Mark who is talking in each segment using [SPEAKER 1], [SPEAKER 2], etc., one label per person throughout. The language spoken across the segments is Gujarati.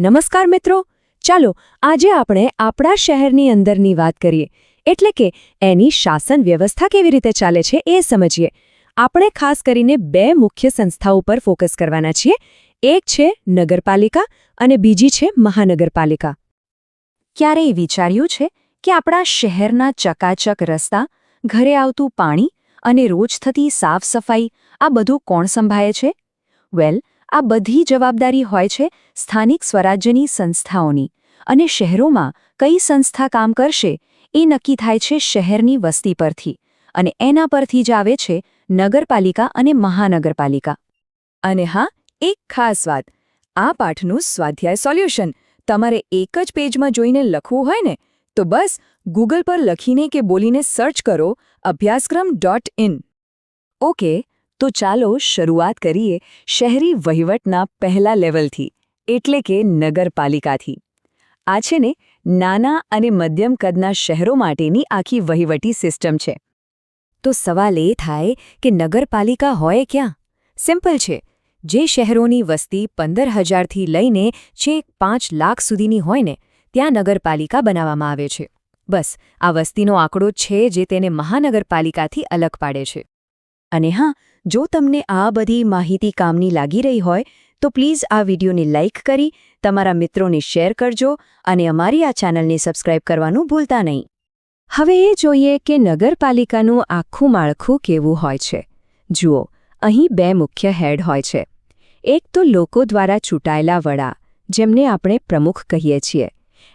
[SPEAKER 1] નમસ્કાર મિત્રો. ચાલો, આજે આપણે આપણા શહેરની અંદરની વાત કરીએ. એટલે કે એની શાસન વ્યવસ્થા કેવી રીતે ચાલે છે એ સમજીએ. આપણે ખાસ કરીને બે મુખ્ય સંસ્થાઓ પર ફોકસ કરવાના છીએ. એક છે નગરપાલિકા અને બીજી છે મહાનગરપાલિકા. ક્યારેય વિચાર્યું છે કે આપણા શહેરના ચકાચક રસ્તા, ઘરે આવતું પાણી અને રોજ થતી સાફ સફાઈ આ બધું કોણ સંભાળે છે? વેલ આ બધી જવાબદારી હોય છે સ્થાનિક સ્વરાજ્યની સંસ્થાઓની. અને શહેરોમાં કઈ સંસ્થા કામ કરશે એ નક્કી થાય છે શહેરની વસ્તી પરથી. અને એના પરથી જ આવે છે નગરપાલિકા અને મહાનગરપાલિકા. અને હા, એક ખાસ વાત. આ પાઠનું સ્વાધ્યાય સોલ્યુશન. તમારે એક જ પેજમાં જોઈને લખવું હોય ને, તો બસ ગૂગલ પર લખીને કે બોલીને સર્ચ કરો અભ્યાસક્રમ ડોટ ઇન. ઓકે તો ચાલો શરૂઆત કરીએ શહેરી વહીવટના પહેલા લેવલથી, એટલે કે નગરપાલિકાથી. આ છે ને નાના અને મધ્યમ કદના શહેરો માટેની આખી વહીવટી સિસ્ટમ છે. તો સવાલ એ થાય કે નગરપાલિકા હોય ક્યાં? સિમ્પલ છે. જે શહેરોની વસ્તી પંદર હજારથી લઈને છેક પાંચ લાખ સુધીની હોય ને, ત્યાં નગરપાલિકા બનાવવામાં આવે છે. બસ, આ વસ્તીનો આંકડો છે જે તેને મહાનગરપાલિકાથી અલગ પાડે છે. અને હા, જો તમને આ બધી માહિતી કામની લાગી રહી હોય, તો પ્લીઝ આ વિડીયોને લાઇક કરી, તમારા મિત્રોને શેર કરજો અને અમારી આ ચેનલને સબસ્ક્રાઇબ કરવાનું ભૂલતા નહીં. હવે એ જોઈએ કે નગરપાલિકાનું આખું માળખું કેવું હોય છે. જુઓ, અહીં બે મુખ્ય હેડ હોય છે. એક તો લોકો દ્વારા ચૂંટાયેલા વડા, જેમને આપણે પ્રમુખ કહીએ છીએ.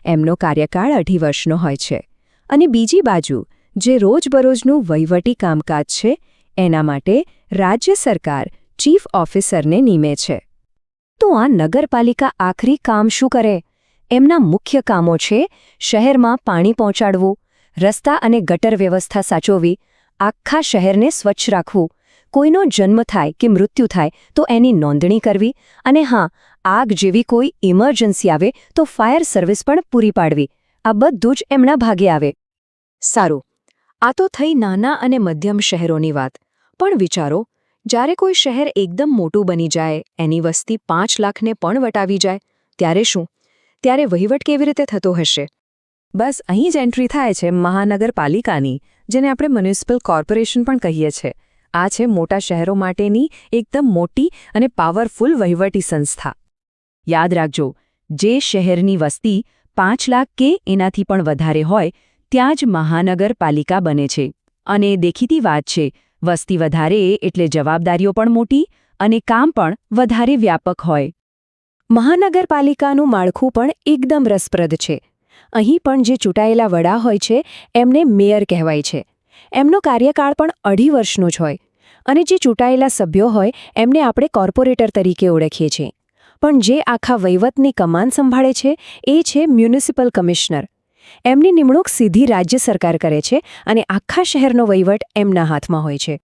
[SPEAKER 1] એમનો કાર્યકાળ અઢી વર્ષનો હોય છે. અને બીજી બાજુ, જે રોજબરોજનું વહીવટી કામકાજ છે એના માટે રાજ્ય સરકાર ચીફ ઓફિસરને નિમે છે. તો આ નગરપાલિકા આખરી કામ શું કરે? એમના મુખ્ય કામો છે શહેરમાં પાણી પહોંચાડવું, રસ્તા અને ગટર વ્યવસ્થા સાચવવી, આખા શહેરને સ્વચ્છ રાખવું. કોઈનો જન્મ થાય કે મૃત્યુ થાય તો એની નોંધણી કરવી અને હા, આગ જેવી કોઈ ઇમરજન્સી આવે તો ફાયર સર્વિસ પણ પૂરી પાડવી. આ બધું જ એમના ભાગે આવે. સારું. આ તો થઈ નાના અને મધ્યમ શહેરોની વાત. પણ વિચારો, જ્યારે કોઈ શહેર એકદમ મોટું બની જાય, એની વસ્તી પાંચ લાખને પણ વટાવી જાય, ત્યારે શું? ત્યારે વહીવટ કેવી રીતે થતો હશે? બસ અહીં જ એન્ટ્રી થાય છે મહાનગરપાલિકાની, જેને આપણે મ્યુનિસિપલ કોર્પોરેશન પણ કહીએ છીએ આ છે મોટા શહેરો માટેની એકદમ મોટી અને પાવરફુલ વહીવટી સંસ્થા. યાદ રાખજો, જે શહેરની વસ્તી પાંચ લાખ કે એનાથી પણ વધારે હોય, ત્યાં જ મહાનગરપાલિકા બને છે. અને દેખીતી વાત છે વસ્તી વધારે એટલે જવાબદારીઓ પણ મોટી અને કામ પણ વધારે વ્યાપક હોય. મહાનગરપાલિકાનું માળખું પણ એકદમ રસપ્રદ છે. અહીં પણ જે ચૂંટાયેલા વડા હોય છે, એમને મેયર કહેવાય છે. એમનો કાર્યકાળ પણ અઢી વર્ષનો જ હોય. અને જે ચૂંટાયેલા સભ્યો હોય, એમને આપણે કોર્પોરેટર તરીકે ઓળખીએ છીએ. પણ જે આખા વહીવટની કમાન સંભાળે છે, એ છે મ્યુનિસિપલ કમિશનર. એમની નિમણૂક સીધી રાજ્ય સરકાર કરે છે અને આખા શહેરનો વહીવટ એમના હાથમાં હોય છે.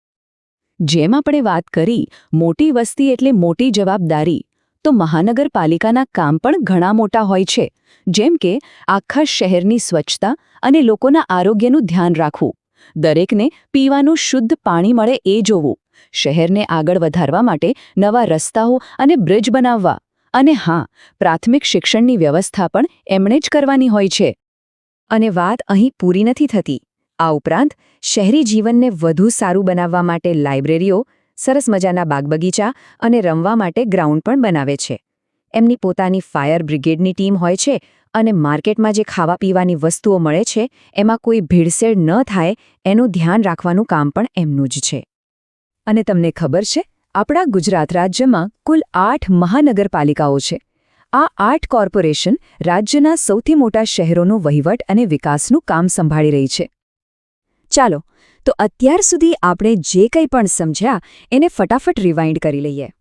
[SPEAKER 1] જેમ આપણે વાત કરી, મોટી વસ્તી એટલે મોટી જવાબદારી, તો મહાનગરપાલિકાના કામ પણ ઘણા મોટા હોય છે, જેમ કે આખા શહેરની સ્વચ્છતા અને લોકોના આરોગ્યનું ધ્યાન રાખવું. દરેકને પીવાનું શુદ્ધ પાણી મળે એ જોવું. શહેરને આગળ વધારવા માટે નવા રસ્તાઓ અને બ્રિજ બનાવવા. અને હા, પ્રાથમિક શિક્ષણની વ્યવસ્થા પણ એમણે જ કરવાની હોય છે. અને વાત અહીં પૂરી નથી થતી. આ ઉપરાંત, શહેરી જીવનને વધુ સારું બનાવવા માટે લાઇબ્રેરીઓ, સરસ મજાના બાગબગીચા અને રમવા માટે ગ્રાઉન્ડ પણ બનાવે છે. એમની પોતાની ફાયર બ્રિગેડની ટીમ હોય છે અને માર્કેટમાં જે ખાવા પીવાની વસ્તુઓ મળે છે, એમાં કોઈ ભીડસેડ ન થાય, એનું ધ્યાન રાખવાનું કામ પણ એમનું જ છે. અને તમને ખબર છે, આપણા ગુજરાત રાજ્યમાં કુલ આઠ મહાનગરપાલિકાઓ છે. આ આર્ટ કોર્પોરેશન રાજ્યના સૌથી મોટા શહેરોનો વહીવટ અને વિકાસનું કામ સંભાળી રહી છે. ચાલો, તો અત્યાર સુધી આપણે જે કંઈ પણ સમજ્યા, એને ફટાફટ રિવાઇન્ડ કરી લઈએ.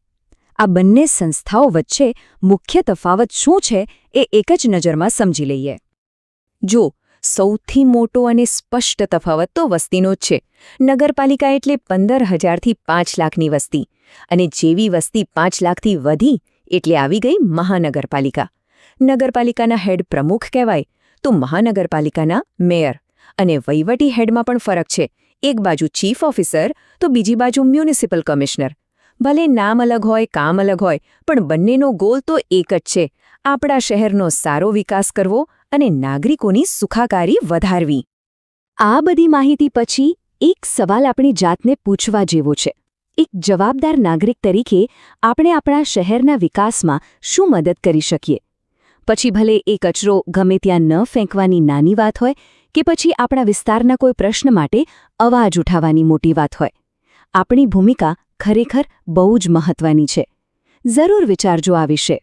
[SPEAKER 1] આ બંને સંસ્થાઓ વચ્ચે મુખ્ય તફાવત શું છે, એ એક જ નજરમાં સમજી લઈએ. જો, સૌથી મોટો અને સ્પષ્ટ તફાવત તો વસ્તીનો જ છે. નગરપાલિકા એટલે પંદર હજારથી પાંચ લાખની વસ્તી. અને જેવી વસ્તી પાંચ લાખથી વધી એટલે આવી ગઈ મહાનગરપાલિકા. નગરપાલિકાના હેડ પ્રમુખ કહેવાય તો મહાનગરપાલિકાના મેયર. અને વહીવટી હેડમાં પણ ફરક છે. એક બાજુ ચીફ ઓફિસર, તો બીજી બાજુ મ્યુનિસિપલ કમિશનર. ભલે નામ અલગ હોય, કામ અલગ હોય, પણ બંનેનો ગોલ તો એક જ છે. આપણા શહેરનો સારો વિકાસ કરવો અને નાગરિકોની સુખાકારી વધારવી. આ બધી માહિતી પછી એક સવાલ આપણી જાતને પૂછવા જેવો છે. એક જવાબદાર નાગરિક તરીકે આપણે આપણા શહેરના વિકાસમાં શું મદદ કરી શકીએ? પછી ભલે એ કચરો ગમે ત્યાં ન ફેંકવાની નાની વાત હોય કે પછી આપણા વિસ્તારના કોઈ પ્રશ્ન માટે અવાજ ઉઠાવવાની મોટી વાત હોય. આપણી ભૂમિકા ખરેખર બહુ જ મહત્વની છે. જરૂર વિચારજો આ વિશે.